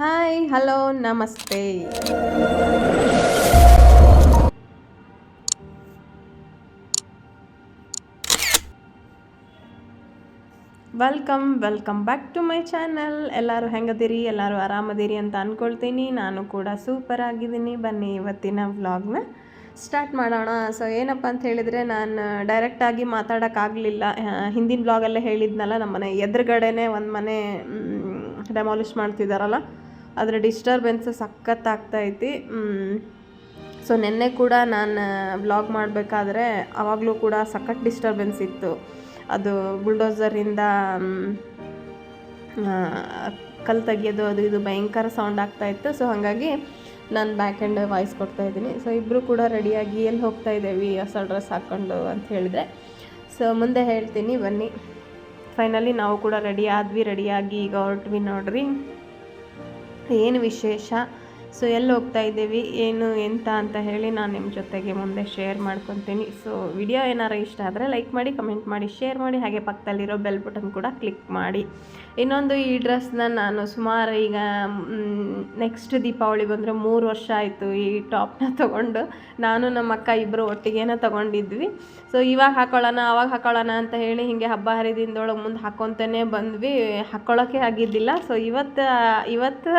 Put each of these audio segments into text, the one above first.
Hi hello ನಮಸ್ತೆ welcome welcome back to my channel ಎಲ್ಲರೂ ಹೆಂಗದಿರಿ? ಎಲ್ಲರೂ ಆರಾಮದಿರಿ ಅಂತ ಅಂದ್ಕೊಳ್ತೀನಿ ನಾನು ಕೂಡ ಸೂಪರ್ ಆಗಿದ್ದೀನಿ. ಬನ್ನಿ ಇವತ್ತಿನ ವ್ಲಾಗ್ನ ಸ್ಟಾರ್ಟ್ ಮಾಡೋಣ. ಸೊ ಏನಪ್ಪ ಅಂತ ಹೇಳಿದರೆ, ನಾನು ಡೈರೆಕ್ಟಾಗಿ ಮಾತಾಡೋಕ್ಕಾಗಲಿಲ್ಲ. ಹಿಂದಿನ ಬ್ಲಾಗಲ್ಲೇ ಹೇಳಿದ್ನಲ್ಲ ನಮ್ಮ ಮನೆ ಎದುರುಗಡೆನೇ ಒಂದು ಮನೆ ಡೆಮಾಲಿಷ್ ಮಾಡ್ತಿದ್ದಾರಲ್ಲ ಅದರ ಡಿಸ್ಟರ್ಬೆನ್ಸ್ ಸಖತ್ತಾಗ್ತೈತಿ. ಸೊ ನಿನ್ನೆ ಕೂಡ ನಾನು ವ್ಲಾಗ್ ಮಾಡಬೇಕಾದ್ರೆ ಆವಾಗಲೂ ಕೂಡ ಸಖತ್ ಡಿಸ್ಟರ್ಬೆನ್ಸ್ ಇತ್ತು. ಅದು ಬುಲ್ಡೋಸರಿಂದ ಕಲ್ಲು ತೆಗಿಯೋದು, ಅದು ಇದು ಭಯಂಕರ ಸೌಂಡ್ ಆಗ್ತಾ ಇತ್ತು ಸೊ ಹಾಗಾಗಿ ನಾನು ಬ್ಯಾಕ್ ಆ್ಯಂಡ್ ವಾಯ್ಸ್ ಕೊಡ್ತಾ ಇದ್ದೀನಿ. ಸೊ ಇಬ್ಬರು ಕೂಡ ರೆಡಿಯಾಗಿ ಎಲ್ಲಿ ಹೋಗ್ತಾ ಇದ್ದೇವೆ, ಹೊಸ ಡ್ರೆಸ್ ಹಾಕ್ಕೊಂಡು ಅಂತ ಹೇಳಿದೆ ಸೊ ಮುಂದೆ ಹೇಳ್ತೀನಿ ಬನ್ನಿ. ಫೈನಲಿ ನಾವು ಕೂಡ ರೆಡಿ ಆದ್ವಿ ರೆಡಿಯಾಗಿ ಈಗ ಹೊರಟ್ವಿ ನೋಡ್ರಿ. ಏನು ವಿಶೇಷ? ಸೊ ಎಲ್ಲಿ ಹೋಗ್ತಾ ಇದ್ದೀವಿ, ಏನು, ಎಂತ ಅಂತ ಹೇಳಿ ನಾನು ನಿಮ್ಮ ಜೊತೆಗೆ ಮುಂದೆ ಶೇರ್ ಮಾಡ್ಕೊತೀನಿ. ಸೊ ವಿಡಿಯೋ ಏನಾರು ಇಷ್ಟ ಆದರೆ ಲೈಕ್ ಮಾಡಿ ಕಮೆಂಟ್ ಮಾಡಿ ಶೇರ್ ಮಾಡಿ, ಹಾಗೆ ಪಕ್ಕದಲ್ಲಿರೋ ಬೆಲ್ ಬಟನ್ ಕೂಡ ಕ್ಲಿಕ್ ಮಾಡಿ. ಇನ್ನೊಂದು ಈ ಡ್ರೆಸ್ನ ನಾನು ಸುಮಾರು ಈಗ ನೆಕ್ಸ್ಟ್ ದೀಪಾವಳಿ ಬಂದರೆ ಮೂರು ವರ್ಷ ಆಯಿತು ಈ ಟಾಪ್ನ ತೊಗೊಂಡು. ನಾನು ನಮ್ಮ ಅಕ್ಕ ಇಬ್ಬರು ಒಟ್ಟಿಗೆನ ತೊಗೊಂಡಿದ್ವಿ. ಸೊ ಇವಾಗ ಹಾಕೊಳ್ಳೋಣ ಆವಾಗ ಹಾಕೊಳ್ಳೋಣ ಅಂತ ಹೇಳಿ ಹಿಂಗೆ ಹಬ್ಬ ಹರಿದಿನದೊಳಗೆ ಮುಂದೆ ಹಾಕ್ಕೊತಾನೆ ಬಂದ್ವಿ. ಹಾಕ್ಕೊಳ್ಳೋಕ್ಕೆ ಆಗಿದ್ದಿಲ್ಲ. ಸೊ ಇವತ್ತು ಇವತ್ತು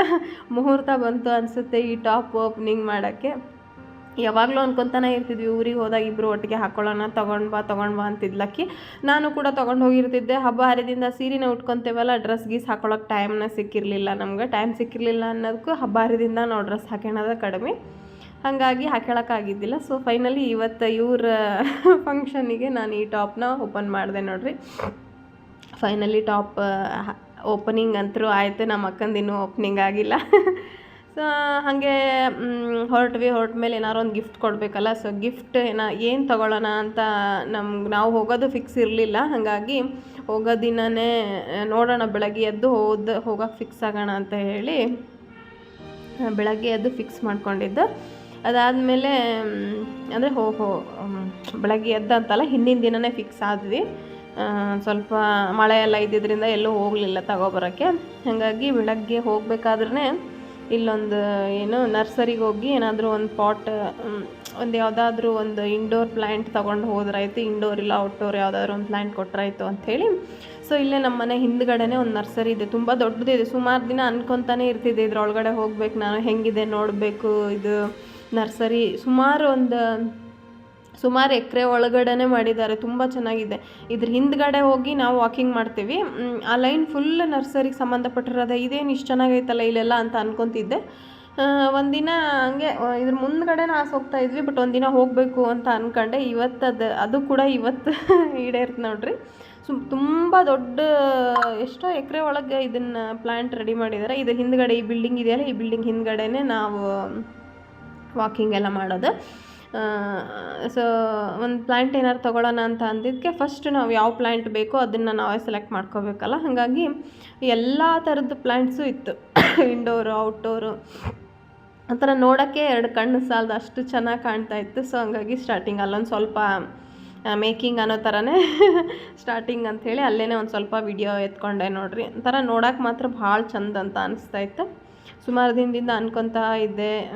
ಮುಹೂರ್ತ ಬಂತು ಅನಿಸುತ್ತೆ. ಈ ಟಾಪ್ ಓಪನಿಂಗ್ ಮಾಡೋಕ್ಕೆ. ಯಾವಾಗಲೂ ಅನ್ಕೊತಾನೆ ಇರ್ತಿದ್ವಿ, ಊರಿಗೆ ಹೋದಾಗ ಇಬ್ಬರು ಒಟ್ಟಿಗೆ ಹಾಕೊಳ್ಳೋಣ, ತೊಗೊಂಡು ಬಾ ತೊಗೊಂಡು ಬಾ ಅಂತಿದ್ಲಕ್ಕಿ. ನಾನು ಕೂಡ ತೊಗೊಂಡು ಹೋಗಿರ್ತಿದ್ದೆ. ಹಬ್ಬ ಹರಿದಿಂದ ಸೀರೆನ ಉಟ್ಕೊತೇವಲ್ಲ ಡ್ರೆಸ್ ಗೀಸ್ ಹಾಕೊಳ್ಳೋಕೆ ಟೈಮ್ನ ಸಿಕ್ಕಿರಲಿಲ್ಲ ನಮ್ಗೆ. ಟೈಮ್ ಸಿಕ್ಕಿರಲಿಲ್ಲ ಅನ್ನೋದಕ್ಕೂ ಹಬ್ಬ ಹರಿದಿಂದ ನಾವು ಡ್ರೆಸ್ ಹಾಕೋಣದ ಕಡಿಮೆ. ಹಾಗಾಗಿ ಹಾಕೊಳ್ಳೋಕ್ಕಾಗಿದ್ದಿಲ್ಲ ಸೊ ಫೈನಲಿ ಇವತ್ತು ಇವ್ರ ಫಂಕ್ಷನಿಗೆ ನಾನು ಈ ಟಾಪ್ನ ಓಪನ್ ಮಾಡಿದೆ ನೋಡಿರಿ. ಫೈನಲಿ ಟಾಪ್ ಓಪನಿಂಗ್ ಅಂತರೂ ಆಯಿತು. ನಮ್ಮ ಅಕ್ಕಂದಿನ್ನೂ ಓಪನಿಂಗ್ ಆಗಿಲ್ಲ. ಸೊ ಹಾಗೆ ಹೊರಟ್ವಿ ಹೊರಟ ಮೇಲೆ ಏನಾರು ಒಂದು ಗಿಫ್ಟ್ ಕೊಡಬೇಕಲ್ಲ. ಸೊ ಗಿಫ್ಟ್ ಏನ, ಏನು ತೊಗೊಳ್ಳೋಣ ಅಂತ ನಮ್ಗೆ ನಾವು ಹೋಗೋದು ಫಿಕ್ಸ್ ಇರಲಿಲ್ಲ. ಹಾಗಾಗಿ ಹೋಗೋ ದಿನವೇ ನೋಡೋಣ, ಬೆಳಗ್ಗೆ ಎದ್ದು ಹೋದ, ಹೋಗೋಕೆ ಫಿಕ್ಸ್ ಆಗೋಣ ಅಂತ ಹೇಳಿ ಬೆಳಗ್ಗೆ ಎದ್ದು ಫಿಕ್ಸ್ ಮಾಡ್ಕೊಂಡಿದ್ದು. ಅದಾದಮೇಲೆ ಅಂದರೆ ಹೋ ಹೋ ಬೆಳಗ್ಗೆ ಎದ್ದಂತಲ್ಲ ಹಿಂದಿನ ದಿನವೇ ಫಿಕ್ಸ್ ಆದ್ವಿ. ಸ್ವಲ್ಪ ಮಳೆ ಎಲ್ಲ ಇದ್ದಿದ್ದರಿಂದ ಎಲ್ಲೂ ಹೋಗಲಿಲ್ಲ ತಗೊಬರೋಕ್ಕೆ. ಹಾಗಾಗಿ ಬೆಳಗ್ಗೆ ಹೋಗಬೇಕಾದ್ರೆ ಇಲ್ಲೊಂದು ಏನು, ನರ್ಸರಿಗೆ ಹೋಗಿ ಏನಾದರೂ ಒಂದು ಪಾಟ್ ಒಂದು ಯಾವುದಾದ್ರೂ ಒಂದು ಇಂಡೋರ್ ಪ್ಲ್ಯಾಂಟ್ ತೊಗೊಂಡು ಹೋದ್ರಾಯ್ತು ಇಂಡೋರ್ ಇಲ್ಲ ಔಟ್ಡೋರ್ ಯಾವುದಾದ್ರು ಒಂದು ಪ್ಲ್ಯಾಂಟ್ ಕೊಟ್ಟರಾಯ್ತು ಅಂಥೇಳಿ ಸೊ ಇಲ್ಲೇ ನಮ್ಮ ಮನೆ ಹಿಂದ್ಗಡೆ ಒಂದು ನರ್ಸರಿ ಇದೆ. ತುಂಬ ದೊಡ್ಡದಿದೆ. ಸುಮಾರು ದಿನ ಅನ್ಕೊತಾನೆ ಇರ್ತಿದ್ದೆ ಇದ್ರೊಳಗಡೆ ಹೋಗ್ಬೇಕು ನಾನು. ಹೆಂಗಿದೆ ನೋಡಬೇಕು ಇದು ನರ್ಸರಿ. ಸುಮಾರು ಒಂದು ಸುಮಾರು ಎಕರೆ ಒಳಗಡೆ ಮಾಡಿದ್ದಾರೆ, ತುಂಬ ಚೆನ್ನಾಗಿದೆ. ಇದ್ರ ಹಿಂದ್ಗಡೆ ಹೋಗಿ ನಾವು ವಾಕಿಂಗ್ ಮಾಡ್ತೀವಿ. ಆ ಲೈನ್ ಫುಲ್ ನರ್ಸರಿಗೆ ಸಂಬಂಧಪಟ್ಟಿರೋದೆ, ಇದೇನು ಇಷ್ಟು ಚೆನ್ನಾಗೈತಲ್ಲ ಇಲ್ಲೆಲ್ಲ ಅಂತ ಅನ್ಕೊತಿದ್ದೆ. ಒಂದಿನ ಹಂಗೆ ಇದ್ರ ಮುಂದ್ಗಡೆ ಆಸೆ ಹೋಗ್ತಾ ಇದ್ವಿ, ಬಟ್ ಒಂದಿನ ಹೋಗಬೇಕು ಅಂತ ಅನ್ಕೊಂಡೆ. ಇವತ್ತು ಅದು ಅದು ಕೂಡ ಇವತ್ತು ಈಡೇರ್ತು ನೋಡ್ರಿ. ಸುಮ್ ತುಂಬ ದೊಡ್ಡ, ಎಷ್ಟೋ ಎಕರೆ ಒಳಗೆ ಇದನ್ನು ಪ್ಲ್ಯಾಂಟ್ ರೆಡಿ ಮಾಡಿದ್ದಾರೆ ಇದು ಹಿಂದ್ಗಡೆ ಈ ಬಿಲ್ಡಿಂಗ್ ಇದೆಯಲ್ಲ, ಈ ಬಿಲ್ಡಿಂಗ್ ಹಿಂದ್ಗಡೆನೇ ನಾವು ವಾಕಿಂಗ್ ಎಲ್ಲ ಮಾಡೋದು. ಸೊ ಒಂದು ಪ್ಲ್ಯಾಂಟ್ ಏನಾರು ತೊಗೊಳ್ಳೋಣ ಅಂತ ಅಂದಿದ್ದಕ್ಕೆ ಫಸ್ಟ್ ನಾವು ಯಾವ ಪ್ಲ್ಯಾಂಟ್ ಬೇಕೋ ಅದನ್ನು ನಾವೇ ಸೆಲೆಕ್ಟ್ ಮಾಡ್ಕೋಬೇಕಲ್ಲ? ಹಾಗಾಗಿ ಎಲ್ಲ ಥರದ್ದು ಪ್ಲ್ಯಾಂಟ್ಸು ಇತ್ತು. ಇಂಡೋರು ಔಟ್ಡೋರು ಆ ಥರ ನೋಡೋಕ್ಕೆ ಎರಡು ಕಣ್ಣು ಸಾಲದು ಅಷ್ಟು ಚೆನ್ನಾಗಿ ಕಾಣ್ತಾ ಇತ್ತು. ಸೊ ಹಂಗಾಗಿ ಸ್ಟಾರ್ಟಿಂಗ್ ಅಲ್ಲೊಂದು ಸ್ವಲ್ಪ ಮೇಕಿಂಗ್ ಅನ್ನೋ ಥರನೇ ಸ್ಟಾರ್ಟಿಂಗ್ ಅಂಥೇಳಿ ಅಲ್ಲೇ ಒಂದು ಸ್ವಲ್ಪ ವಿಡಿಯೋ ಎತ್ಕೊಂಡೆ ನೋಡಿರಿ. ಒಂಥರ ನೋಡೋಕೆ ಮಾತ್ರ ಭಾಳ ಚಂದ ಅಂತ ಅನಿಸ್ತಾ ಇತ್ತು. ಸುಮಾರು ದಿನದಿಂದ ಅನ್ಕೊತಾ ಇದ್ದೆ.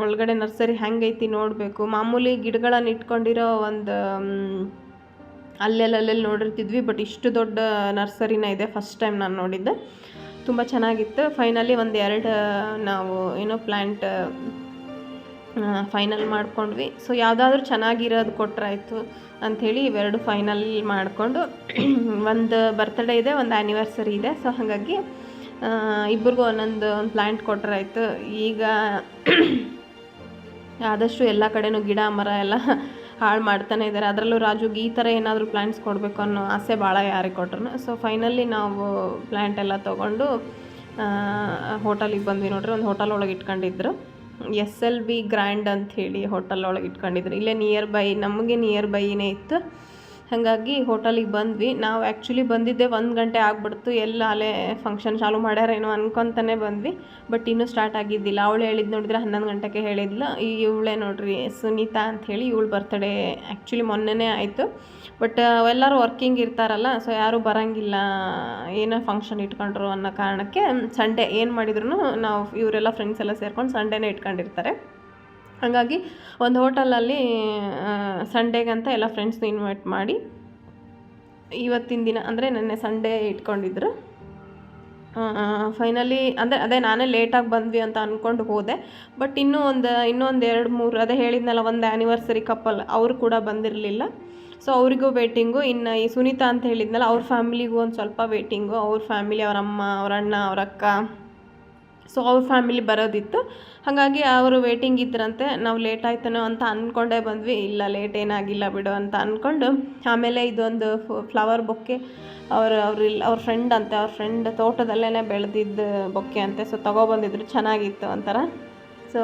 ಒಳಗಡೆ ನರ್ಸರಿ ಹೆಂಗೈತಿ ನೋಡಬೇಕು. ಮಾಮೂಲಿ ಗಿಡಗಳನ್ನು ಇಟ್ಕೊಂಡಿರೋ ಒಂದು ಅಲ್ಲೆಲ್ಲಲ್ಲಿ ನೋಡಿರ್ತಿದ್ವಿ, ಬಟ್ ಇಷ್ಟು ದೊಡ್ಡ ನರ್ಸರಿನ ಇದೆ ಫಸ್ಟ್ ಟೈಮ್ ನಾನು ನೋಡಿದ್ದೆ. ತುಂಬ ಚೆನ್ನಾಗಿತ್ತು. ಫೈನಲಿ ಒಂದು ಎರಡು, ನಾವು ಏನೋ ಪ್ಲ್ಯಾಂಟ್ ಫೈನಲ್ ಮಾಡ್ಕೊಂಡ್ವಿ. ಸೊ, ಯಾವುದಾದ್ರೂ ಚೆನ್ನಾಗಿರೋದು ಕೊಟ್ಟರಾಯ್ತು ಅಂಥೇಳಿ ಇವೆರಡು ಫೈನಲ್ ಮಾಡಿಕೊಂಡು ಒಂದು ಬರ್ತ್ಡೇ ಇದೆ, ಒಂದು ಆ್ಯನಿವರ್ಸರಿ ಇದೆ. ಸೊ, ಹಾಗಾಗಿ ಇಬ್ಬರಿಗೂ ಒಂದೊಂದು ಒಂದು ಪ್ಲ್ಯಾಂಟ್ ಕೊಟ್ರಾಯ್ತು ಈಗ ಆದಷ್ಟು ಎಲ್ಲ ಕಡೆನೂ ಗಿಡ, ಮರ ಎಲ್ಲ ಹಾಳು ಮಾಡ್ತಾನೆ ಇದ್ದಾರೆ. ಅದರಲ್ಲೂ ರಾಜುಗೆ ಈ ಥರ ಏನಾದರೂ ಪ್ಲ್ಯಾಂಟ್ಸ್ ಕೊಡಬೇಕು ಅನ್ನೋ ಆಸೆ ಭಾಳ ಯಾರಿಗೆ ಕೊಟ್ರು ಸೊ ಫೈನಲಿ ನಾವು ಪ್ಲ್ಯಾಂಟ್ ಎಲ್ಲ ತೊಗೊಂಡು ಹೋಟಲಿಗೆ ಬಂದ್ವಿ ನೋಡ್ರಿ. ಒಂದು ಹೋಟೆಲ್ ಒಳಗೆ ಇಟ್ಕೊಂಡಿದ್ರು. ಎಸ್ ಎಲ್ ಬಿ ಗ್ರ್ಯಾಂಡ್ ಅಂಥೇಳಿ ಹೋಟೆಲ್ ಒಳಗೆ ಇಟ್ಕೊಂಡಿದ್ರು. ಇಲ್ಲೇ ನಿಯರ್ ಬೈ ನಮಗೆ ನಿಯರ್ ಬೈನೇ ಇತ್ತು. ಹಾಗಾಗಿ ಹೋಟೆಲಿಗೆ ಬಂದ್ವಿ. ನಾವು ಆ್ಯಕ್ಚುಲಿ ಬಂದಿದ್ದೆ ಒಂದು ಗಂಟೆ ಆಗ್ಬಿಡ್ತು. ಎಲ್ಲ ಅಲ್ಲೇ ಫಂಕ್ಷನ್ ಚಾಲು ಮಾಡ್ಯಾರೇನೋ ಅನ್ಕೊತಾನೆ ಬಂದ್ವಿ. ಬಟ್ ಇನ್ನೂ ಸ್ಟಾರ್ಟ್ ಆಗಿದ್ದಿಲ್ಲ. ಅವಳು ಹೇಳಿದ್ದು ನೋಡಿದ್ರೆ ಹನ್ನೊಂದು ಗಂಟೆಗೆ ಹೇಳಿದ್ಲು. ಈ ಇವಳೇ ನೋಡ್ರಿ, ಸುನೀತಾ ಅಂಥೇಳಿ ಇವಳು ಬರ್ತಡೇ ಆ್ಯಕ್ಚುಲಿ ಮೊನ್ನೆನೇ ಆಯಿತು. ಬಟ್ ಎಲ್ಲರೂ ವರ್ಕಿಂಗ್ ಇರ್ತಾರಲ್ಲ ಸೊ ಯಾರೂ ಬರೋಂಗಿಲ್ಲ, ಏನೋ ಫಂಕ್ಷನ್ ಇಟ್ಕೊಂಡ್ರು ಅನ್ನೋ ಕಾರಣಕ್ಕೆ ಸಂಡೇ ಏನು ಮಾಡಿದ್ರು ನಾವು ಇವರೆಲ್ಲ ಫ್ರೆಂಡ್ಸ್ ಎಲ್ಲ ಸೇರ್ಕೊಂಡು ಸಂಡೇನೇ ಇಟ್ಕೊಂಡಿರ್ತಾರೆ. ಹಾಗಾಗಿ ಒಂದು ಹೋಟೆಲಲ್ಲಿ ಸಂಡೇಗಂತ ಎಲ್ಲ ಫ್ರೆಂಡ್ಸ್ನ ಇನ್ವೈಟ್ ಮಾಡಿ, ಇವತ್ತಿನ ದಿನ ಅಂದರೆ ನೆನ್ನೆ ಸಂಡೇ ಇಟ್ಕೊಂಡಿದ್ರು. ಫೈನಲಿ ಅಂದರೆ ಅದೇ ನಾನೇ ಲೇಟಾಗಿ ಬಂದ್ವಿ ಅಂತ ಅಂದ್ಕೊಂಡು ಹೋದೆ. ಬಟ್ ಇನ್ನೂ ಒಂದು, ಇನ್ನೊಂದು ಎರಡು, ಮೂರು, ಅದೇ ಹೇಳಿದ್ನಲ್ಲ ಒಂದು ಆ್ಯನಿವರ್ಸರಿ ಕಪಲ್ ಅವರು ಕೂಡ ಬಂದಿರಲಿಲ್ಲ. ಸೊ ಅವರಿಗೂ ವೇಟಿಂಗು ಇನ್ನು ಈ ಸುನೀತಾ ಅಂತ ಹೇಳಿದ್ನಲ್ಲ ಅವ್ರ ಫ್ಯಾಮಿಲಿಗೂ ಒಂದು ಸ್ವಲ್ಪ ವೇಟಿಂಗು ಅವ್ರ ಫ್ಯಾಮಿಲಿ ಅವ್ರ ಅಮ್ಮ, ಅವ್ರ ಅಣ್ಣ, ಅವ್ರ ಅಕ್ಕ. ಸೊ ಅವ್ರ ಫ್ಯಾಮಿಲಿ ಬರೋದಿತ್ತು. ಹಾಗಾಗಿ ಅವರು ವೇಟಿಂಗ್ ಇದ್ರಂತೆ, ನಾವು ಲೇಟ್ ಆಯ್ತನೋ ಅಂತ ಅಂದ್ಕೊಂಡೇ ಬಂದ್ವಿ. ಇಲ್ಲ ಲೇಟ್ ಏನಾಗಿಲ್ಲ ಬಿಡು ಅಂತ ಅಂದ್ಕೊಂಡು ಆಮೇಲೆ ಇದೊಂದು ಫ್ಲವರ್ ಬೊಕ್ಕೆ ಅವ್ರ ಅವ್ರ ಇಲ್ಲ ಅವ್ರ ಫ್ರೆಂಡ್ ಅಂತೆ, ಅವ್ರ ಫ್ರೆಂಡ್ ತೋಟದಲ್ಲೇ ಬೆಳೆದಿದ್ದ ಬೊಕ್ಕೆ ಅಂತೆ. ಸೊ ತೊಗೊಬಂದಿದ್ರು ಚೆನ್ನಾಗಿತ್ತು ಒಂಥರ. ಸೊ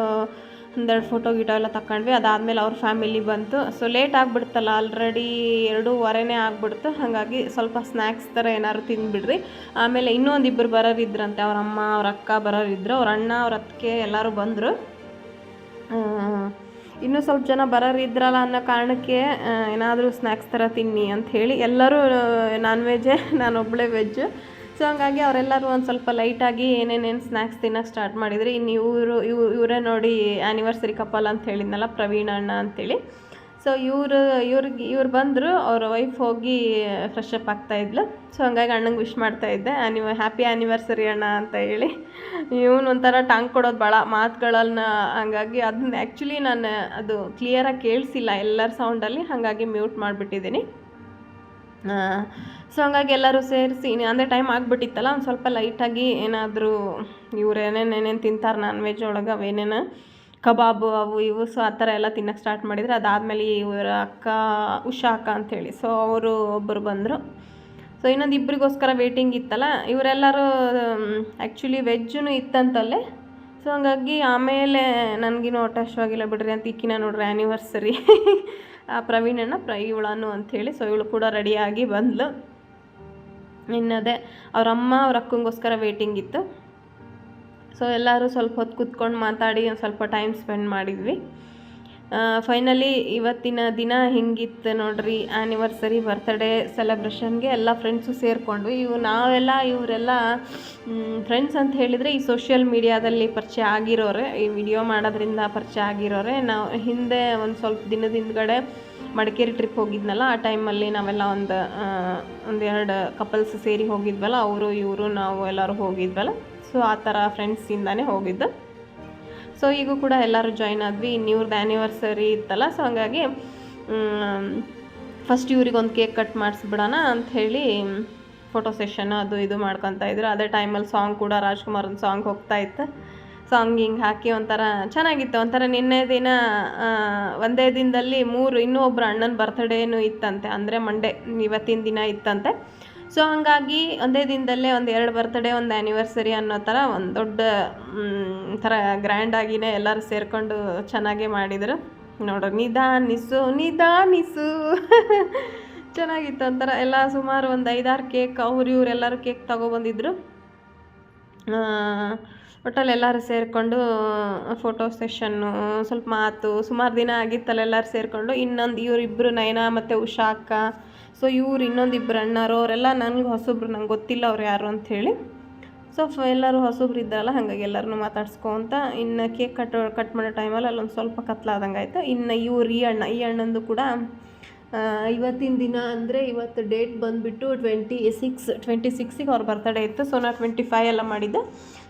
ಒಂದೆರಡು ಫೋಟೋ ಗಿಟೋ ಎಲ್ಲ ತಗೊಂಡ್ವಿ ಅದಾದಮೇಲೆ ಅವ್ರ ಫ್ಯಾಮಿಲಿ ಬಂತು. ಸೊ ಲೇಟ್ ಆಗಿಬಿಡ್ತಲ್ಲ ಆಲ್ರೆಡಿ ಎರಡೂವರೆನೇ ಆಗಿಬಿಡ್ತು. ಹಾಗಾಗಿ ಸ್ವಲ್ಪ ಸ್ನ್ಯಾಕ್ಸ್ ಥರ ಏನಾದ್ರು ತಿಂದುಬಿಡ್ರಿ. ಆಮೇಲೆ ಇನ್ನೂ ಒಂದು ಇಬ್ಬರು ಬರೋರಿದ್ರಂತೆ. ಅವ್ರ ಅಮ್ಮ, ಅವ್ರ ಅಕ್ಕ ಬರೋರಿದ್ರು. ಅವ್ರ ಅಣ್ಣ, ಅವ್ರ ಅತ್ತಿಗೆ ಎಲ್ಲರೂ ಬಂದರು. ಇನ್ನೂ ಸ್ವಲ್ಪ ಜನ ಬರೋರಿದ್ರಲ್ಲ ಅನ್ನೋ ಕಾರಣಕ್ಕೆ ಏನಾದರೂ ಸ್ನ್ಯಾಕ್ಸ್ ಥರ ತಿನ್ನಿ ಅಂತ ಹೇಳಿ ಎಲ್ಲರೂ ನಾನ್ ವೆಜ್ಜೇ ನಾನೊಬ್ಬಳೇ ವೆಜ್ಜು ಸೊ ಹಂಗಾಗಿ ಅವರೆಲ್ಲರೂ ಒಂದು ಸ್ವಲ್ಪ ಲೈಟಾಗಿ ಏನೇನೇನು ಸ್ನ್ಯಾಕ್ಸ್ ತಿನ್ನೋಕೆ ಸ್ಟಾರ್ಟ್ ಮಾಡಿದ್ರಿ. ಇನ್ನು ಇವರು, ಇವ್, ಇವರೇ ನೋಡಿ ಆ್ಯನಿವರ್ಸರಿ ಕಪಲ್ ಅಂತ ಹೇಳಿದ್ನಲ್ಲ, ಪ್ರವೀಣ್ ಅಣ್ಣ ಅಂತೇಳಿ. ಸೊ ಇವರು, ಇವ್ರಿಗೆ, ಇವ್ರು ಬಂದರು, ಅವ್ರ ವೈಫ್ ಹೋಗಿ ಫ್ರೆಶ್ ಅಪ್ ಆಗ್ತಾಯಿದ್ಲು ಸೊ ಹಂಗಾಗಿ ಅಣ್ಣಂಗೆ ವಿಶ್ ಮಾಡ್ತಾಯಿದ್ದೆ ಆ್ಯನಿವ ಹ್ಯಾಪಿ ಆ್ಯನಿವರ್ಸರಿ ಅಣ್ಣ ಅಂತ ಹೇಳಿ. ಇವನು ಒಂಥರ ಟಾಂಗ್ ಕೊಡೋದು ಭಾಳ ಮಾತುಗಳನ್ನ, ಹಂಗಾಗಿ ಅದನ್ನ ಆ್ಯಕ್ಚುಲಿ ನಾನು ಅದು ಕ್ಲಿಯರಾಗಿ ಕೇಳಿಸಿಲ್ಲ ಎಲ್ಲರ ಸೌಂಡಲ್ಲಿ ಹಾಗಾಗಿ ಮ್ಯೂಟ್ ಮಾಡಿಬಿಟ್ಟಿದ್ದೀನಿ. ಸೊ ಹಂಗಾಗಿ ಎಲ್ಲರೂ ಸೇರಿಸಿ ಅಂದರೆ ಟೈಮ್ ಆಗಿಬಿಟ್ಟಿತ್ತಲ್ಲ, ಒಂದು ಸ್ವಲ್ಪ ಲೈಟಾಗಿ ಏನಾದರೂ ಇವ್ರು ಏನೇನು ಏನೇನು ತಿಂತಾರೆ ನಾನ್ ವೆಜ್ ಒಳಗೆ ಅವೇನೇನು ಕಬಾಬು ಅವು ಇವು ಸೊ ಆ ಥರ ಎಲ್ಲ ತಿನ್ನೋಕ್ಕೆ ಸ್ಟಾರ್ಟ್ ಮಾಡಿದರೆ. ಅದಾದಮೇಲೆ ಇವರ ಅಕ್ಕ, ಉಷಾ ಅಕ್ಕ ಅಂಥೇಳಿ ಸೊ ಅವರು ಒಬ್ಬರು ಬಂದರು. ಸೊ ಇನ್ನೊಂದು ಇಬ್ಬರಿಗೋಸ್ಕರ ವೇಟಿಂಗ್ ಇತ್ತಲ್ಲ, ಇವರೆಲ್ಲರೂ ಆ್ಯಕ್ಚುಲಿ ವೆಜ್ಜೂ ಇತ್ತಂತಲ್ಲೇ. ಸೊ ಹಂಗಾಗಿ ಆಮೇಲೆ ನನಗಿನ್ನೂ ಹೊಟ್ಟೆ ಆಗಿಲ್ಲ ಬಿಡ್ರಿ ಅಂತ ಇಕ್ಕಿನ ನೋಡ್ರಿ ಆ್ಯನಿವರ್ಸರಿ ಆ ಪ್ರವೀಣಣ್ಣ ಪ್ರ ಇವಳನು ಅಂಥೇಳಿ ಸೊ ಇವಳು ಕೂಡ ರೆಡಿಯಾಗಿ ಬಂದಳು ಇನ್ನದೇ ಅವ್ರ ಅಮ್ಮ ಅವ್ರ ಅಕ್ಕಂಗೋಸ್ಕರ ವೇಟಿಂಗ್ ಇತ್ತು. ಸೊ ಎಲ್ಲರೂ ಸ್ವಲ್ಪ ಹೊತ್ತು ಕೂತ್ಕೊಂಡು ಮಾತಾಡಿ ಒಂದು ಸ್ವಲ್ಪ ಟೈಮ್ ಸ್ಪೆಂಡ್ ಮಾಡಿದ್ವಿ. ಫೈನಲಿ ಇವತ್ತಿನ ದಿನ ಹಿಂಗಿತ್ತು ನೋಡ್ರಿ ಆ್ಯನಿವರ್ಸರಿ ಬರ್ತ್ಡೇ ಸೆಲೆಬ್ರೇಷನ್ಗೆ ಎಲ್ಲ ಫ್ರೆಂಡ್ಸು ಸೇರಿಕೊಂಡ್ವಿ ಇವು ನಾವೆಲ್ಲ ಇವರೆಲ್ಲ ಫ್ರೆಂಡ್ಸ್ ಅಂತ ಹೇಳಿದರೆ ಈ ಸೋಷಿಯಲ್ ಮೀಡಿಯಾದಲ್ಲಿ ಪರಿಚಯ ಆಗಿರೋರೆ, ಈ ವಿಡಿಯೋ ಮಾಡೋದ್ರಿಂದ ಪರಿಚಯ ಆಗಿರೋರೆ. ನಾವು ಹಿಂದೆ ಒಂದು ಸ್ವಲ್ಪ ದಿನದ ಹಿಂದ್ಗಡೆ ಮಡಿಕೇರಿ ಟ್ರಿಪ್ ಹೋಗಿದ್ನಲ್ಲ, ಆ ಟೈಮಲ್ಲಿ ನಾವೆಲ್ಲ ಒಂದು ಒಂದೆರಡು ಕಪಲ್ಸ್ ಸೇರಿ ಹೋಗಿದ್ವಲ್ಲ, ಅವರು, ಇವರು, ನಾವು ಎಲ್ಲರೂ ಹೋಗಿದ್ವಲ್ಲ. ಸೊ ಆ ಥರ ಫ್ರೆಂಡ್ಸಿಂದಾನೇ ಹೋಗಿದ್ದು. ಸೊ ಈಗೂ ಕೂಡ ಎಲ್ಲರೂ ಜಾಯ್ನ್ ಆದ್ವಿ. ಇನ್ನು ಇವ್ರದ್ದು ಆ್ಯನಿವರ್ಸರಿ ಇತ್ತಲ್ಲ ಸೊ ಹಂಗಾಗಿ ಫಸ್ಟ್ ಇವ್ರಿಗೆ ಒಂದು ಕೇಕ್ ಕಟ್ ಮಾಡಿಸ್ಬಿಡೋಣ ಹೇಳಿ ಫೋಟೋ ಸೆಷನ್ ಅದು ಇದು ಮಾಡ್ಕೊತಾ ಇದ್ರು. ಅದೇ ಟೈಮಲ್ಲಿ ಸಾಂಗ್ ಕೂಡ ರಾಜ್ಕುಮಾರನ ಸಾಂಗ್ ಹೋಗ್ತಾ ಇತ್ತು. ಸಾಂಗ್ ಹಿಂಗೆ ಹಾಕಿ ಒಂಥರ ಚೆನ್ನಾಗಿತ್ತು. ಒಂಥರ ನಿನ್ನೆ ದಿನ ಒಂದೇ ದಿನದಲ್ಲಿ ಮೂರು, ಇನ್ನೂ ಒಬ್ಬರು ಅಣ್ಣನ ಬರ್ತ್ಡೇನು ಇತ್ತಂತೆ. ಅಂದರೆ ಮಂಡೇ ಇವತ್ತಿನ ದಿನ ಇತ್ತಂತೆ. ಸೊ ಹಂಗಾಗಿ ಒಂದೇ ದಿನದಲ್ಲೇ ಒಂದು ಎರಡು ಬರ್ತ್ಡೇ ಒಂದು ಆ್ಯನಿವರ್ಸರಿ ಅನ್ನೋ ಥರ ಒಂದು ದೊಡ್ಡ ಥರ ಗ್ರ್ಯಾಂಡಾಗಿನೇ ಎಲ್ಲರೂ ಸೇರಿಕೊಂಡು ಚೆನ್ನಾಗೇ ಮಾಡಿದರು. ನೋಡ್ರಿ ನಿಧಾನಿಸು ನಿಧಾನಿಸು. ಚೆನ್ನಾಗಿತ್ತು ಒಂಥರ. ಎಲ್ಲ ಸುಮಾರು ಒಂದು ಐದಾರು ಕೇಕ್ ಅವ್ರು ಇವರೆಲ್ಲರೂ ಕೇಕ್ ತೊಗೊಬಂದಿದ್ರು. ಒಟ್ಟಲ್ಲಿ ಎಲ್ಲರೂ ಸೇರಿಕೊಂಡು ಫೋಟೋ ಸೆಷನ್ನು ಸ್ವಲ್ಪ ಮಾತು, ಸುಮಾರು ದಿನ ಆಗಿತ್ತಲ್ಲ ಎಲ್ಲರೂ ಸೇರಿಕೊಂಡು. ಇನ್ನೊಂದು ಇವರಿಬ್ಬರು ನಯನ ಮತ್ತು ಉಷಾ ಅಕ್ಕ ಸೊ ಇವ್ರು ಇನ್ನೊಂದು ಇಬ್ಬರು ಅಣ್ಣರು, ಅವರೆಲ್ಲ ನನಗೆ ಹೊಸಬ್ರು, ನಂಗೆ ಗೊತ್ತಿಲ್ಲ ಅವ್ರು ಯಾರು ಅಂಥೇಳಿ ಸೊ ಎಲ್ಲರೂ ಹೊಸಬ್ರು ಇದ್ದಾರಲ್ಲ, ಹಾಗಾಗಿ ಎಲ್ಲರನ್ನೂ ಮಾತಾಡ್ಸ್ಕೊಂತ, ಇನ್ನು ಕೇಕ್ ಕಟ್ ಕಟ್ ಮಾಡೋ ಟೈಮಲ್ಲಿ ಅಲ್ಲೊಂದು ಸ್ವಲ್ಪ ಕತ್ಲಾದಂಗೆ ಆಯಿತು ಇನ್ನು ಇವ್ರು, ಈ ಅಣ್ಣ, ಈ ಅಣ್ಣಂದು ಕೂಡ ಇವತ್ತಿನ ದಿನ ಅಂದರೆ ಇವತ್ತು ಡೇಟ್ ಬಂದುಬಿಟ್ಟು ಟ್ವೆಂಟಿ ಸಿಕ್ಸ್ ಟ್ವೆಂಟಿ ಸಿಕ್ಸಿಗೆ ಅವ್ರ ಬರ್ತಡೇ ಇತ್ತು. ಸೊ ನಾ ಟ್ವೆಂಟಿ ಫೈ ಎಲ್ಲ ಮಾಡಿದ್ದೆ.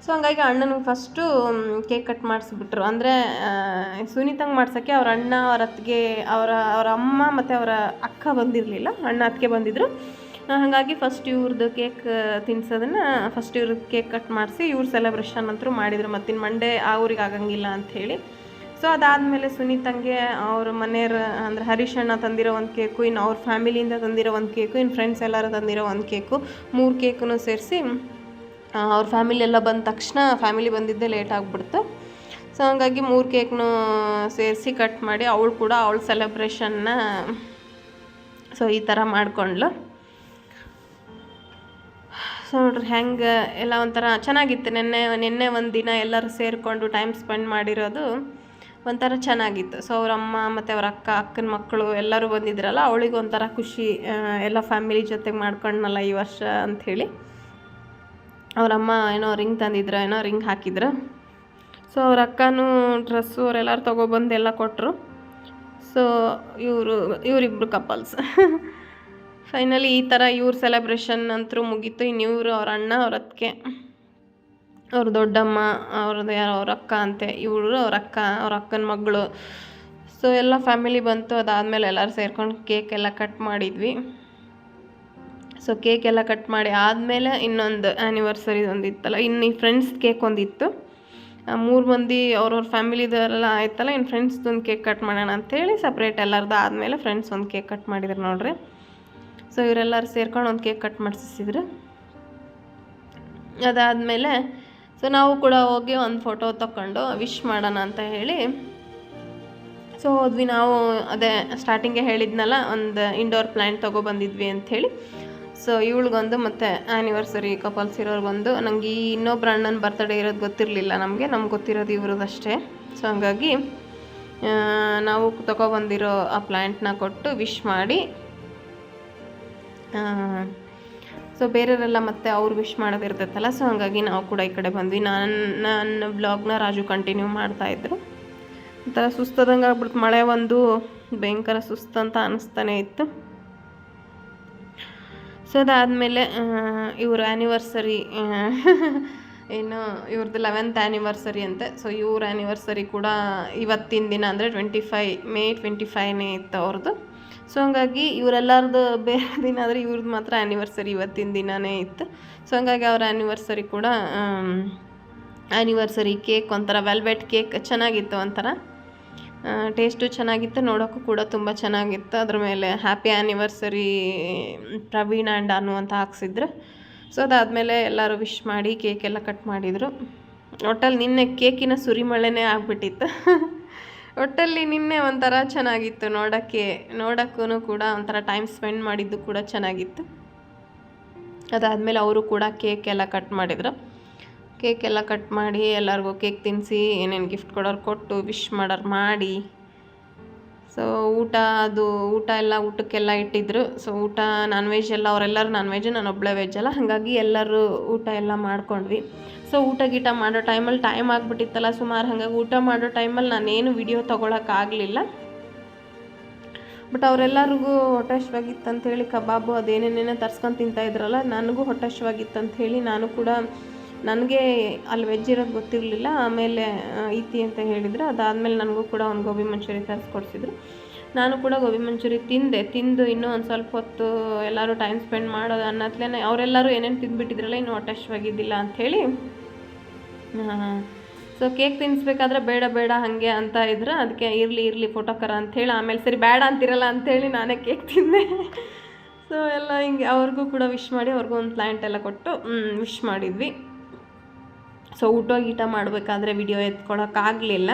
ಸೊ ಹಂಗಾಗಿ ಅಣ್ಣನಿಗೆ ಫಸ್ಟು ಕೇಕ್ ಕಟ್ ಮಾಡಿಸ್ಬಿಟ್ರು. ಅಂದರೆ ಸುನೀತಂಗೆ ಮಾಡ್ಸೋಕ್ಕೆ ಅವ್ರ ಅಣ್ಣ, ಅವ್ರ ಅತ್ತಿಗೆ, ಅವರ ಅವರ ಅಮ್ಮ ಮತ್ತು ಅವರ ಅಕ್ಕ ಬಂದಿರಲಿಲ್ಲ. ಅಣ್ಣ, ಅತ್ತಿಗೆ ಬಂದಿದ್ದರು ಹಾಗಾಗಿ ಫಸ್ಟ್ ಇವ್ರದ್ದು ಕೇಕ್ ತಿನ್ಸೋದನ್ನು ಫಸ್ಟ್ ಇವ್ರದ್ದು ಕೇಕ್ ಕಟ್ ಮಾಡಿಸಿ ಇವ್ರ ಸೆಲೆಬ್ರೇಷನ್ ಅಂತೂ ಮಾಡಿದರು. ಮತ್ತಿನ್ನು ಮಂಡೇ ಆ ಊರಿಗೆ ಆಗಂಗಿಲ್ಲ ಅಂಥೇಳಿ ಸೊ ಅದಾದಮೇಲೆ ಸುನೀತಂಗೆ ಅವ್ರ ಮನೆಯವ್ರ, ಅಂದರೆ ಹರೀಶ್ ಅಣ್ಣ ತಂದಿರೋ ಒಂದು ಕೇಕು, ಇನ್ನು ಅವ್ರ ಫ್ಯಾಮಿಲಿಯಿಂದ ತಂದಿರೋ ಒಂದು ಕೇಕು, ಇನ್ನು ಫ್ರೆಂಡ್ಸ್ ಎಲ್ಲರೂ ತಂದಿರೋ ಒಂದು ಕೇಕು, ಮೂರು ಕೇಕನ್ನು ಸೇರಿಸಿ ಅವ್ರ ಫ್ಯಾಮಿಲಿ ಎಲ್ಲ ಬಂದ ತಕ್ಷಣ ಫ್ಯಾಮಿಲಿ ಬಂದಿದ್ದೆ ಲೇಟ್ ಆಗಿಬಿಡ್ತು. ಸೊ ಹಾಗಾಗಿ ಮೂರು ಕೇಕ್ನು ಸೇರಿಸಿ ಕಟ್ ಮಾಡಿ ಅವಳು ಕೂಡ ಅವಳ ಸೆಲೆಬ್ರೇಷನ್ನ ಸೊ ಈ ಥರ ಮಾಡ್ಕೊಂಡ್ಲು ಸೊ ನೋಡ್ರಿ ಹೆಂಗೆ ಎಲ್ಲ ಒಂಥರ ಚೆನ್ನಾಗಿತ್ತು. ನಿನ್ನೆ ನಿನ್ನೆ ಒಂದು ದಿನ ಎಲ್ಲರೂ ಸೇರಿಕೊಂಡು ಟೈಮ್ ಸ್ಪೆಂಡ್ ಮಾಡಿರೋದು. ಒಂಥರ ಚೆನ್ನಾಗಿತ್ತು. ಸೊ ಅವ್ರ ಅಮ್ಮ ಮತ್ತು ಅವ್ರ ಅಕ್ಕ, ಅಕ್ಕನ ಮಕ್ಕಳು ಎಲ್ಲರೂ ಬಂದಿದ್ರಲ್ಲ, ಅವಳಿಗೆ ಒಂಥರ ಖುಷಿ ಎಲ್ಲ ಫ್ಯಾಮಿಲಿ ಜೊತೆಗೆ ಮಾಡ್ಕೊಂಡ್ನಲ್ಲ ಈ ವರ್ಷ ಅಂಥೇಳಿ. ಅವರಮ್ಮ ಏನೋ ರಿಂಗ್ ತಂದಿದ್ರು, ಏನೋ ರಿಂಗ್ ಹಾಕಿದ್ರು. ಸೊ ಅವ್ರ ಅಕ್ಕನೂ ಡ್ರೆಸ್ಸು ಅವರೆಲ್ಲರೂ ತೊಗೊಬಂದು ಎಲ್ಲ ಕೊಟ್ಟರು ಸೊ ಇವರು ಇವರಿಬ್ಬರು ಕಪಲ್ಸ್ ಫೈನಲಿ ಈ ಥರ ಇವ್ರ ಸೆಲೆಬ್ರೇಷನ್ ಅಂತೂ ಮುಗೀತು, ಇನ್ನು ಇವರು ಅವ್ರ ಅಣ್ಣ, ಅವ್ರ ಅತ್ತಿಗೆ. ಅವ್ರ ದೊಡ್ಡಮ್ಮ, ಅವ್ರದ್ದು ಯಾರು ಅವ್ರ ಅಕ್ಕ ಅಂತೆ, ಇವರು ಅವ್ರ ಅಕ್ಕ, ಅವ್ರ ಅಕ್ಕನ ಮಗಳು. ಸೊ ಎಲ್ಲ ಫ್ಯಾಮಿಲಿ ಬಂತು, ಅದಾದಮೇಲೆ ಎಲ್ಲರೂ ಸೇರ್ಕೊಂಡು ಕೇಕ್ ಎಲ್ಲ ಕಟ್ ಮಾಡಿದ್ವಿ. ಸೊ ಕೇಕ್ ಎಲ್ಲ ಕಟ್ ಮಾಡಿ ಆದಮೇಲೆ ಇನ್ನೊಂದು ಆ್ಯನಿವರ್ಸರಿ ಒಂದಿತ್ತಲ್ಲ, ಇನ್ನು ಈ ಫ್ರೆಂಡ್ಸ್ ಕೇಕ್ ಒಂದಿತ್ತು. ಮೂರು ಮಂದಿ ಅವ್ರವ್ರ ಫ್ಯಾಮಿಲಿದೆಲ್ಲ ಆಯ್ತಲ್ಲ, ಇನ್ನು ಫ್ರೆಂಡ್ಸ್ದೊಂದು ಕೇಕ್ ಕಟ್ ಮಾಡೋಣ ಅಂತೇಳಿ ಸಪ್ರೇಟ್ ಎಲ್ಲರದ್ದು ಆದಮೇಲೆ ಫ್ರೆಂಡ್ಸ್ ಒಂದು ಕೇಕ್ ಕಟ್ ಮಾಡಿದ್ರು ನೋಡ್ರಿ. ಸೊ ಇವರೆಲ್ಲರೂ ಸೇರ್ಕೊಂಡು ಒಂದು ಕೇಕ್ ಕಟ್ ಮಾಡಿಸಿದ್ರು ಅದಾದಮೇಲೆ ಸೊ ನಾವು ಕೂಡ ಹೋಗಿ ಒಂದು ಫೋಟೋ ತಗೊಂಡು ವಿಶ್ ಮಾಡೋಣ ಅಂತ ಹೇಳಿ. ಸೊ ಹೋದ್ವಿ ನಾವು, ಅದೇ ಸ್ಟಾರ್ಟಿಂಗೇ ಹೇಳಿದ್ನಲ್ಲ, ಒಂದು ಇಂಡೋರ್ ಪ್ಲ್ಯಾಂಟ್ ತೊಗೊಬಂದಿದ್ವಿ ಅಂಥೇಳಿ ಸೊ ಇವಳಿಗೊಂದು ಮತ್ತು ಆ್ಯನಿವರ್ಸರಿ ಕಪಲ್ಸ್ ಇರೋರ್ಗೊಂದು ನನಗೆ ಈ ಇನ್ನೊಬ್ರು ಅಣ್ಣನ ಬರ್ತಡೇ ಇರೋದು ಗೊತ್ತಿರಲಿಲ್ಲ ನಮಗೆ, ನಮ್ಗೆ ಗೊತ್ತಿರೋದು ಇವ್ರದ್ದಷ್ಟೇ ಸೊ ಹಂಗಾಗಿ ನಾವು ತೊಗೊಬಂದಿರೋ ಆ ಪ್ಲ್ಯಾಂಟ್ನ ಕೊಟ್ಟು ವಿಶ್ ಮಾಡಿ ಸೊ ಬೇರೆಯವರೆಲ್ಲ ಮತ್ತೆ ಅವ್ರು ವಿಶ್ ಮಾಡೋದಿರ್ತೈತಲ್ಲ ಸೊ ಹಂಗಾಗಿ ನಾವು ಕೂಡ ಈ ಕಡೆ ಬಂದ್ವಿ. ನಾನು ನನ್ನ ಬ್ಲಾಗ್ನ ರಾಜು ಕಂಟಿನ್ಯೂ ಮಾಡ್ತಾಯಿದ್ರು ಒಂಥರ ಸುಸ್ತದಂಗೆ ಆಗ್ಬಿಡ್ತು. ಮಳೆ ಒಂದು ಭಯಂಕರ ಸುಸ್ತು ಸುಸ್ತಂತ ಅನಿಸ್ತಾನೆ ಇತ್ತು. ಸೊ ಅದಾದಮೇಲೆ ಇವ್ರ ಆ್ಯನಿವರ್ಸರಿ ಏನು ಇವ್ರದ್ದು ಲೆವೆಂತ್ ಆ್ಯನಿವರ್ಸರಿ ಅಂತೆ. ಸೊ ಇವ್ರ ಆ್ಯನಿವರ್ಸರಿ ಕೂಡ ಇವತ್ತಿನ ದಿನ ಅಂದರೆ ಟ್ವೆಂಟಿ ಫೈ ಮೇ ಟ್ವೆಂಟಿ ಫೈವ್ನೇ ಇತ್ತು ಅವ್ರದ್ದು ಸೊ ಹಂಗಾಗಿ ಇವರೆಲ್ಲರದ್ದು ಬೇರೆ ದಿನ ಆದರೆ ಇವ್ರದ್ದು ಮಾತ್ರ ಆ್ಯನಿವರ್ಸರಿ ಇವತ್ತಿನ ದಿನವೇ ಇತ್ತು. ಸೊ ಹಂಗಾಗಿ ಅವ್ರ ಆ್ಯನಿವರ್ಸರಿ ಕೂಡ ಆ್ಯನಿವರ್ಸರಿ ಕೇಕ್ ಒಂಥರ ವೆಲ್ವೆಟ್ ಕೇಕ್ ಚೆನ್ನಾಗಿತ್ತು ಒಂಥರ. ಟೇಸ್ಟು ಚೆನ್ನಾಗಿತ್ತು, ನೋಡೋಕ್ಕೂ ಕೂಡ ತುಂಬ ಚೆನ್ನಾಗಿತ್ತು. ಅದ್ರ ಮೇಲೆ happy anniversary Praveen and Anu ಅಂತ ಹಾಕ್ಸಿದ್ರು. ಸೊ ಅದಾದಮೇಲೆ ಎಲ್ಲರೂ ವಿಶ್ ಮಾಡಿ ಕೇಕ್ ಎಲ್ಲ ಕಟ್ ಮಾಡಿದರು. ಒಟ್ಟಲ್ಲಿ ನಿನ್ನೆ ಕೇಕಿನ ಸುರಿಮಳೆನೇ ಆಗ್ಬಿಟ್ಟಿತ್ತು. ಒಟ್ಟಲ್ಲಿ ನಿನ್ನೆ ಒಂಥರ ಚೆನ್ನಾಗಿತ್ತು. ನೋಡೋಕ್ಕೆ ನೋಡೋಕ್ಕೂ ಕೂಡ ಒಂಥರ ಟೈಮ್ ಸ್ಪೆಂಡ್ ಮಾಡಿದ್ದು ಕೂಡ ಚೆನ್ನಾಗಿತ್ತು. ಅದಾದಮೇಲೆ ಅವರು ಕೂಡ ಕೇಕ್ ಎಲ್ಲ ಕಟ್ ಮಾಡಿದ್ರು. ಕೇಕ್ ಎಲ್ಲ ಕಟ್ ಮಾಡಿ ಎಲ್ಲರಿಗೂ ಕೇಕ್ ತಿನ್ನಿಸಿ ಏನೇನು ಗಿಫ್ಟ್ ಕೊಡೋರು ಕೊಟ್ಟು ವಿಶ್ ಮಾಡೋರು ಮಾಡಿ. ಸೊ ಊಟ ಅದು ಊಟ ಎಲ್ಲ ಊಟಕ್ಕೆಲ್ಲ ಇಟ್ಟಿದ್ರು. ಸೊ ಊಟ ನಾನ್ ವೆಜ್ ಎಲ್ಲ, ಅವರೆಲ್ಲರೂ ನಾನ್ ವೆಜ್ ನಾನು ಒಬ್ಬಳೇ ವೆಜ್ ಅಲ್ಲ. ಹಾಗಾಗಿ ಎಲ್ಲರೂ ಊಟ ಎಲ್ಲ ಮಾಡ್ಕೊಂಡ್ವಿ. ಸೊ ಊಟ ಗೀಟ ಮಾಡೋ ಟೈಮಲ್ಲಿ ಟೈಮ್ ಆಗಿಬಿಟ್ಟಿತ್ತಲ್ಲ ಸುಮಾರು. ಹಾಗಾಗಿ ಊಟ ಮಾಡೋ ಟೈಮಲ್ಲಿ ನಾನೇನು ವಿಡಿಯೋ ತೊಗೊಳಕ್ಕಾಗಲಿಲ್ಲ ಬಟ್ ಅವರೆಲ್ಲರಿಗೂ ಹೊಟ್ಟೆ ಹಶ್ವಾಗಿತ್ತು ಅಂತೇಳಿ ಕಬಾಬು ಅದೇನೇನೇನೋ ತರ್ಸ್ಕೊಂಡು ತಿಂತಾಯಿದ್ರಲ್ಲ ನನಗೂ ಹೊಟ್ಟೆ ಅಂಥೇಳಿ ನಾನು ಕೂಡ ನನಗೆ ಅಲ್ಲಿ ವೆಜ್ ಇರೋದು ಗೊತ್ತಿರಲಿಲ್ಲ. ಆಮೇಲೆ ಐತಿ ಅಂತ ಹೇಳಿದ್ರು. ಅದಾದಮೇಲೆ ನನಗೂ ಕೂಡ ಒಂದು ಗೋಬಿ ಮಂಚೂರಿ ತರಿಸ್ಕೊಡ್ಸಿದ್ರು ನಾನು ಕೂಡ ಗೋಬಿ ಮಂಚೂರಿ ತಿಂದೆ. ತಿಂದು ಇನ್ನೂ ಒಂದು ಸ್ವಲ್ಪ ಹೊತ್ತು ಎಲ್ಲರೂ ಟೈಮ್ ಸ್ಪೆಂಡ್ ಮಾಡೋದು ಅನ್ನತ್ಲೇ ಅವರೆಲ್ಲರೂ ಏನೇನು ತಿಂದುಬಿಟ್ಟಿದ್ರಲ್ಲ, ಇನ್ನೂ ಅಟ್ಯಾಚ್ವಾಗಿದ್ದಿಲ್ಲ ಅಂಥೇಳಿ ಸೊ ಕೇಕ್ ತಿನ್ನಿಸ್ಬೇಕಾದ್ರೆ ಬೇಡ ಬೇಡ, ಹಾಗೆ ಅಂತ ಇದ್ರೆ. ಅದಕ್ಕೆ ಇರಲಿ ಇರಲಿ ಫೋಟೋ ಕರ ಅಂಥೇಳಿ ಆಮೇಲೆ ಸರಿ ಬೇಡ ಅಂತಿರಲ್ಲ ಅಂಥೇಳಿ ನಾನೇ ಕೇಕ್ ತಿಂದೆ. ಸೊ ಎಲ್ಲ ಹಿಂಗೆ ಅವ್ರಿಗೂ ಕೂಡ ವಿಶ್ ಮಾಡಿ, ಅವ್ರಿಗೂ ಒಂದು ಪ್ಲ್ಯಾಂಟ್ ಎಲ್ಲ ಕೊಟ್ಟು ವಿಶ್ ಮಾಡಿದ್ವಿ. ಸೊ ಊಟ ಗೀಟ ಮಾಡಬೇಕಾದ್ರೆ ವಿಡಿಯೋ ಎತ್ಕೊಳಕ್ಕಾಗಲಿಲ್ಲ.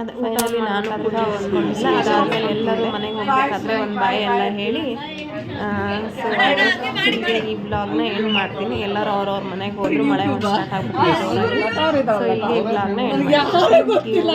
ಅದು ಫೈನಲಿ ನಾನು ಕೂಡ ಹೊಂದ್ಕೊಂಡಿಲ್ಲ ಅದಾದಮೇಲೆ ಎಲ್ಲರೂ ಮನೆಗೆ ಹೋಗ್ಬೇಕಾದ್ರೆ ಒಂದು ಬಾಯ್ ಎಲ್ಲ ಹೇಳಿ ಸೊ ಈ ಬ್ಲಾಗ್ನ ಏನು ಮಾಡ್ತೀನಿ. ಎಲ್ಲರೂ ಅವ್ರವ್ರ ಮನೆಗೆ ಹೋದ್ರು ಮಳೆ ಒಂದು ಸ್ಟಾರ್ಟ್ ಆಗ್ಬಿಟ್ಟು ಸೊ ಇಲ್ಲಿ ಬ್ಲಾಗ್ನ ಎಂಡ್ ಮಾಡ್ತೀನಿ.